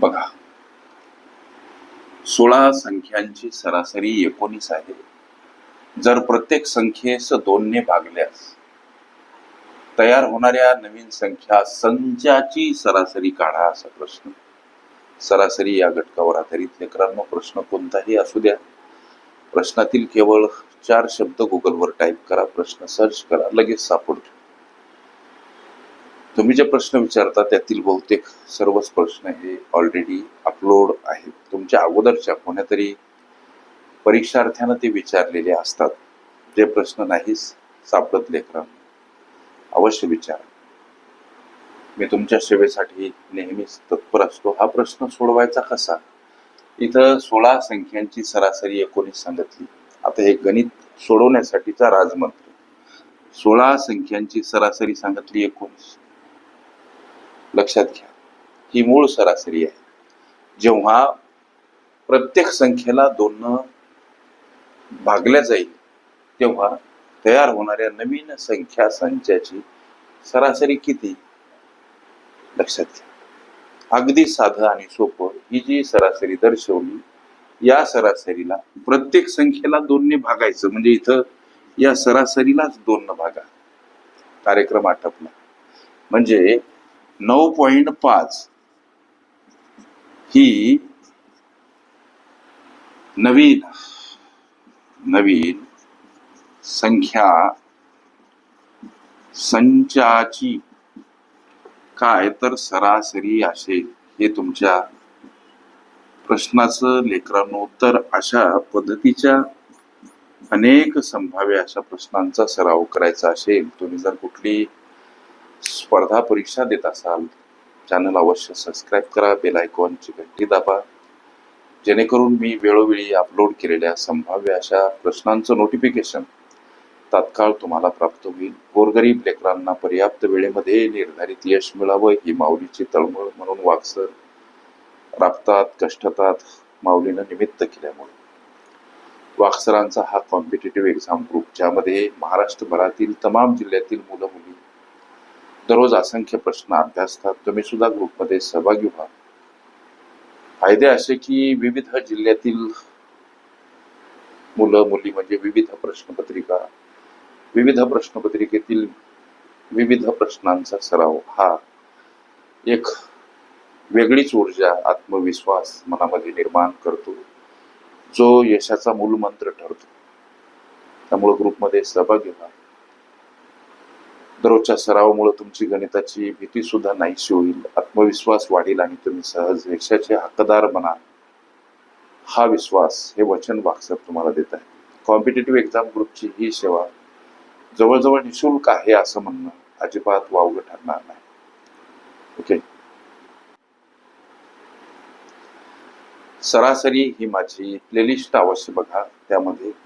बघा. सोळा संख्यांची सरासरी एकोणीस आहे. जर प्रत्येक संख्येस दोनने भागल्यास तयार होणाऱ्या नवीन संख्या संचाची सरासरी काढा असा प्रश्न. सरासरी या घटकावर आधारित लेकरांनो प्रश्न कोणताही असू द्या. प्रश्नातील केवळ चार शब्द गुगलवर टाईप करा प्रश्न सर्च करा लगेच सापडतो तुम्ही जे प्रश्न विचारता त्यातील बहुतेक सर्वच प्रश्न हे ऑलरेडी अपलोड आहेत. तुमच्या अगोदरच्या कोण्यातरी परीक्षार्थ्यानं ते विचारलेले असतात. जे प्रश्न नाहीच सापडत लेकरांना. अवश्य विचार. मी तुमच्या सेवेसाठी नेहमीच तत्पर असतो. हा प्रश्न सोडवायचा कसा? इथं सोळा संख्यांची सरासरी एकोणीस सांगितली. आता हे गणित सोडवण्यासाठीचा राजमंत्र. सोळा संख्यांची सरासरी सांगितली एकोणीस. लक्षात घ्या. ही मूळ सरासरी आहे. जेव्हा प्रत्येक संख्येला दोन भागल्या जाईल तेव्हा तयार होणाऱ्या नवीन संख्या संचाची सरासरी किती? लक्षात घ्या. अगदी साधं आणि सोपं ही जी सरासरी दर्शवली या सरासरीला प्रत्येक संख्येला दोनने भागायचं. म्हणजे इथं या सरासरीलाच दोन भागा. कार्यक्रम आटपला. म्हणजे नऊ पॉईंट पाच. ही नवीन नवीन संख्या संचाची. काय तर सरासरी असेल हे तुमच्या प्रश्नाचं लेकरांनो उत्तर अशा पद्धतीच्या अनेक संभाव्य अशा प्रश्नांचा सराव करायचा असेल. तुम्ही जर कुठली स्पर्धा परीक्षा देत असाल चॅनल अवश्य सबस्क्राईब करा बेल आयकॉनची घंटी दाबा. जेणेकरून मी वेळोवेळी अपलोड केलेल्या संभाव्य अशा प्रश्नांचं नोटिफिकेशन तात्काळ तुम्हाला प्राप्त होईल. गोरगरीब लेकरांना पर्याप्त वेळेमध्ये निर्धारित यश मिळावं ही माऊलीची तळमळ म्हणून वागसर राबतात कष्टतात माऊलीनं निमित्त केल्यामुळे. वाक्सरांचा हा कॉम्पिटेटिव्ह एक्झाम ग्रुप ज्यामध्ये महाराष्ट्रभरातील तमाम जिल्ह्यातील मुलं दररोज असंख्य प्रश्न अभ्यासतात तुम्ही सुद्धा ग्रुपमध्ये सहभागी व्हा. फायदे असे की विविध जिल्ह्यातील मुलं मुली म्हणजे विविध प्रश्नपत्रिका विविध प्रश्नपत्रिकेतील विविध प्रश्नांचा सराव हा एक वेगळीच ऊर्जा आत्मविश्वास मनामध्ये निर्माण करतो. जो यशाचा मूलमंत्र ठरतो. त्यामुळे ग्रुपमध्ये सहभागी व्हा. दररोजच्या सरावामुळे तुमची गणिताची भीती सुद्धा नाहीशी होईल. आत्मविश्वास वाढेल आणि तुम्ही सहज यशाचे हक्कदार बनाल. हा विश्वास हे वचन वाक्सर तुम्हाला देत आहे. कॉम्पिटेटिव्ह एक्झाम ग्रुपची ही सेवा जवळजवळ निशुल्क आहे असं म्हणणं अजिबात वावगं ठरणार नाही. ओके? सरासरी ही माझी प्लेलिस्ट अवश्य बघा. त्यामध्ये